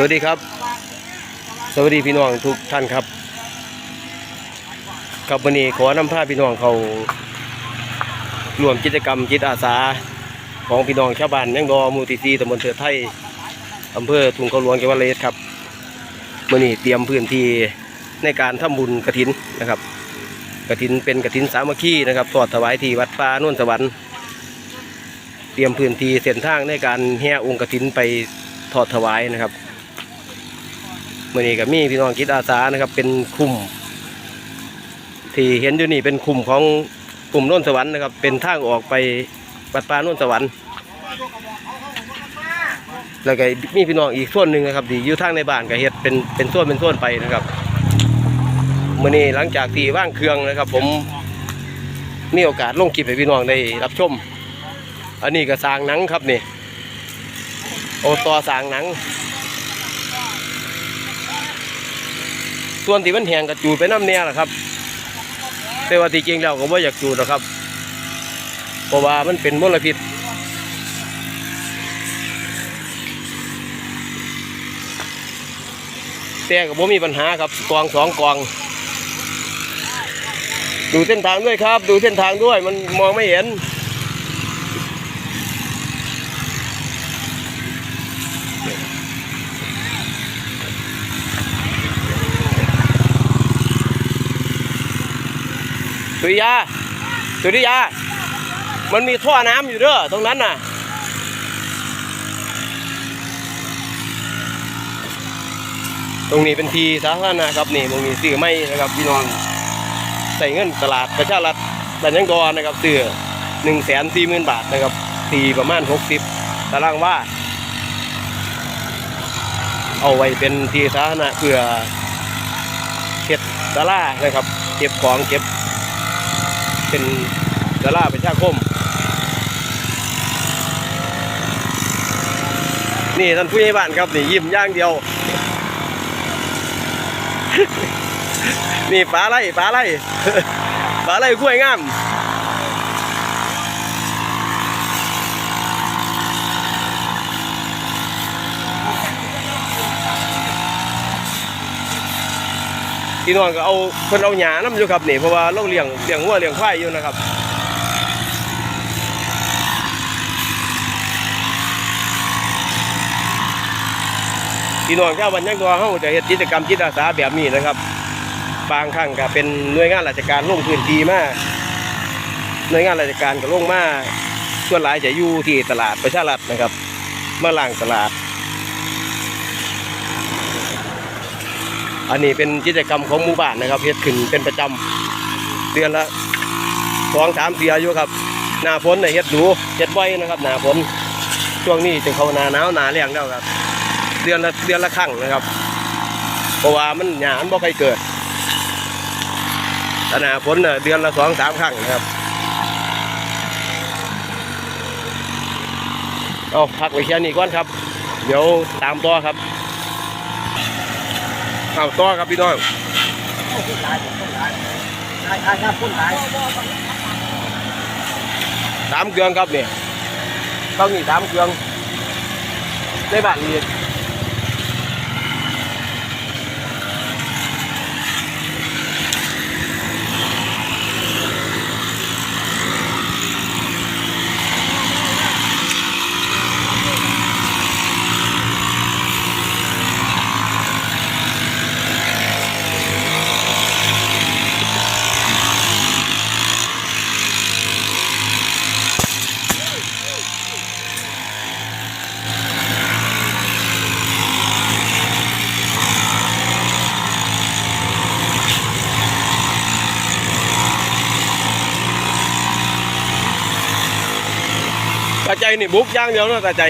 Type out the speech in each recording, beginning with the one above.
สวัสดีครับ สวัสดีพี่น้องทุกท่านครับครับวันนี้ขอนำพาพี่น้องเขารวมกิจกรรมจิตอาสาของพี่น้องชาวบ้านแมงดอมูติซีตำบลเถือไทยอำเภอทุ่งเขาหลวงจังหวัดเลยครับวันนี้เตรียมพื้นที่ในการทำบุญกระถินนะครับกระถินเป็นกระถินสามัคคีนะครับทอดถวายที่วัดป่าโน่นสวรรค์เตรียมพื้นที่เส้นทางในการแห่องค์กฐินไปทอดถวายนะครับ มื่อนี้ก็มีพี่น้องจิตอาสานะครับ เป็นคุมที่เห็นอยู่นี่เป็นคุมของกลุ่มน่นสวรรค์นะครับ เป็นทางออกไปวัดป่าโน่นสวรรค์แล้วก็มีพี่น้องอีกส่วนหนึ่งนะครับที่อยู่ทางในบ้านก็เฮ็ดเป็นเป็นส่วนเป็นส่วนไปนะครับมื่อนี้หลังจากที่ว่างเครื่องนะครับ ผมมีโอกาสลงคลิปให้พี่น้องได้รับชม อันนี้ก็สางหนังครับนี่โอตอสางหนัง ส่วนที่มันแหงกระจูดไปน้ำเนี่ยแหละครับ แต่ว่าที่จริงแล้วก็ว่าอยากจูดหรอกครับ เพราะว่ามันเป็นมลพิษแต่ก็บ่มีปัญหาครับกองสองกอง ดูเส้นทางด้วยครับ ดูเส้นทางด้วยมันมองไม่เห็น สุริยาสุริยา มันมีท่อน้ำอยู่เด้อตรงนั้นน่ะ ตรงนี้เป็นทีสาธารณะครับนี่ตรงนี้ซื้อไม่นะครับพี่น้องใส่เงินตลาดประชารัฐแต่ยังดอนนะครับซื้อหนึ่งแสนสี่หมื่นบาทนะครับตีประมาณหกสิบตารางว่า เอาไว้เป็นทีสาธารณะเพื่อเก็บตลาดนะครับ เก็บของเก็บ เป็นดาราเป็นชาคม นี่ท่านผู้ใหญ่บ้านครับนี่ยิ้มย่างเดียว นี่ปลาไหลปลาไหลปลาไหลกล้วยงาม พี่น้องก็เอาเพิ่นเอาหญ้าน้ำอยู่ครับนี่เพราะว่าเราเลี้ยงเลี้ยงวัวเลี้ยงควายอยู่นะครับพี่น้องชาวบ้านยังตัวเฮาจะเฮ็ดกิจกรรมจิตอาสาแบบนี้นะครับ บางครั้งก็เป็นหน่วยงานราชการลงพื้นที่มาหน่วยงานราชการก็ลงมาส่วนหลายจะอยู่ที่ตลาดประชารัฐนะครับ มาล้างตลาด อันนี้เป็นกิจกรรมของหมู่บ้านนะครับเฮ็ดขึ้นเป็นประจำเดือนละสองสามเดือนอยู่ครับหน้าฝนเนี่ยเฮ็ดดูเฮ็ดไว้นะครับหน้าฝนช่วงนี้จะเข้าหน้าหนาวหนาแล้งแล้วครับ เดือนละเดือนละครั้งนะครับ เพราะว่ามันหยามันบ่ค่อยเกิดแต่หน้าฝนเนี่ยเดือนละสองสามครั้งนะครับเอาพักไว้แค่นี้ก่อนครับ เดี๋ยวตามต่อครับ เอาต่อครับพี่น้องคนร้ายคนร้ายร้ายครับพุ่นหลายสามเครื่องครับเนี่ยต้องมีสามเครื่องในบ้านนี้ตา ใจนี่บุกย่างเดียวเนะตาใจ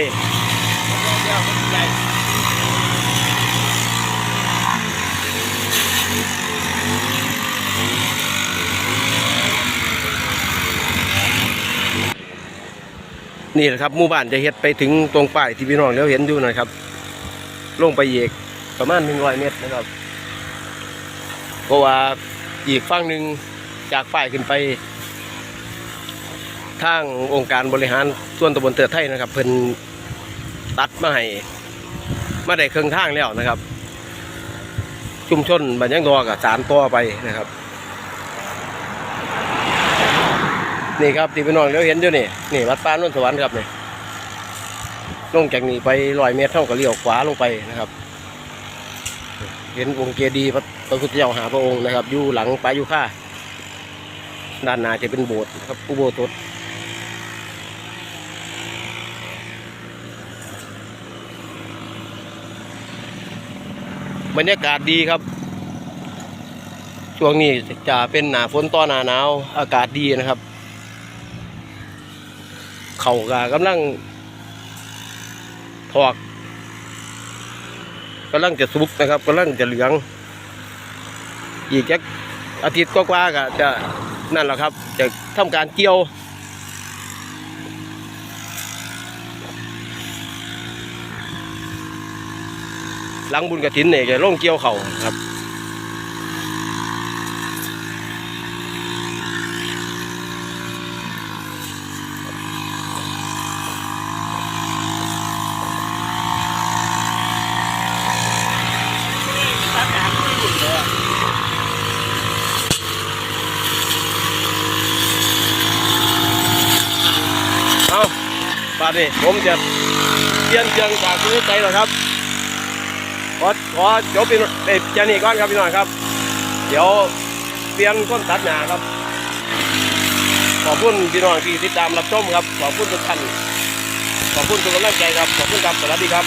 นี่แหละครับหมู่บ้านจะเฮ็ดไปถึงตรงป้ายที่พี่น้องแล้วเห็นอยู่นะครับ ลงไปเอีกประมาณหนึ่งร้อยเมตรนะครับเพราะว่าอีกฝั่งหนึ่งจากป้ายขึ้นไป ทางองค์การบริหารส่วนตำบลเตือไทยนะครับเพิ่นตัดมาให้มาได้เครื่องทางแล้วนะครับ ชุมชนบันยังดอกับสารต่อไปนะครับ นี่ครับที่พี่น้องเราเห็นอยู่นี่นี่วัดป้านนสวรรค์ครับนี่ลงจากนี้ไปร้อยเมตรเท่ากับเลี้ยวขวาลงไปนะครับ เห็นองค์เจดีย์พระพระพุทธเจ้าหาพระองค์นะครับอยู่หลังปลายุค่าด้านหน้าจะเป็นโบสถ์ครับอุโบสถ บรรยากาศดีครับ ช่วงนี้จะเป็นหนาฝนต่อนหนาหนาวอากาศดีนะครับ เขากากำลังถอกกำลังจะสุกนะครับกำลังจะเหลือง อีกจักอาทิตย์กว่าๆก็จะนั่นแหละครับ จะทำการเกี่ยว หลังบุญกระถินเนี่ยจะลงเกี่ยวเข่าครับเอาบาดนี้ผมจะเปลี่ยนเครื่องจากคุณใจแล้วครับ ขอขอจบพี่น้องเอ้ยแค่นี้ก่อนครับพี่น้องครับ เดี๋ยวเปลี่ยนต้นตัดหนาครับ ขอบคุณพี่น้องที่ติดตามรับชมครับ ขอบคุณทุกท่านขอบคุณทุกกำลังใจครับ ขอบคุณครับสวัสดีครับ